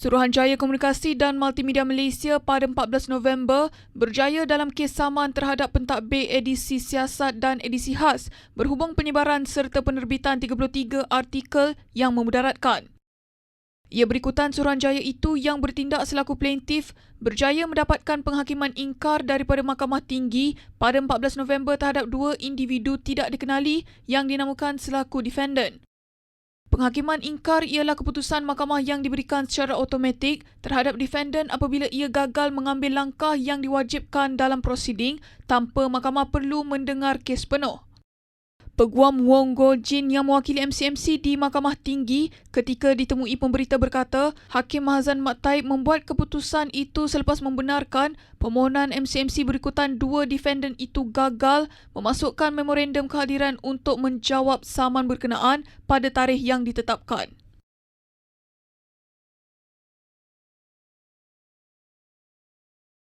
Suruhanjaya Komunikasi dan Multimedia Malaysia pada 14 November berjaya dalam kes saman terhadap pentadbir edisi siasat dan edisi khas berhubung penyebaran serta penerbitan 33 artikel yang memudaratkan. Ia berikutan Suruhanjaya itu yang bertindak selaku plaintif berjaya mendapatkan penghakiman ingkar daripada Mahkamah Tinggi pada 14 November terhadap dua individu tidak dikenali yang dinamakan selaku defendant. Penghakiman ingkar ialah keputusan mahkamah yang diberikan secara automatik terhadap defendant apabila ia gagal mengambil langkah yang diwajibkan dalam prosiding tanpa mahkamah perlu mendengar kes penuh. Peguam Wong Go Jin yang mewakili MCMC di Mahkamah Tinggi ketika ditemui pemberita berkata Hakim Mahazan Mat Taib membuat keputusan itu selepas membenarkan permohonan MCMC berikutan dua defendant itu gagal memasukkan memorandum kehadiran untuk menjawab saman berkenaan pada tarikh yang ditetapkan.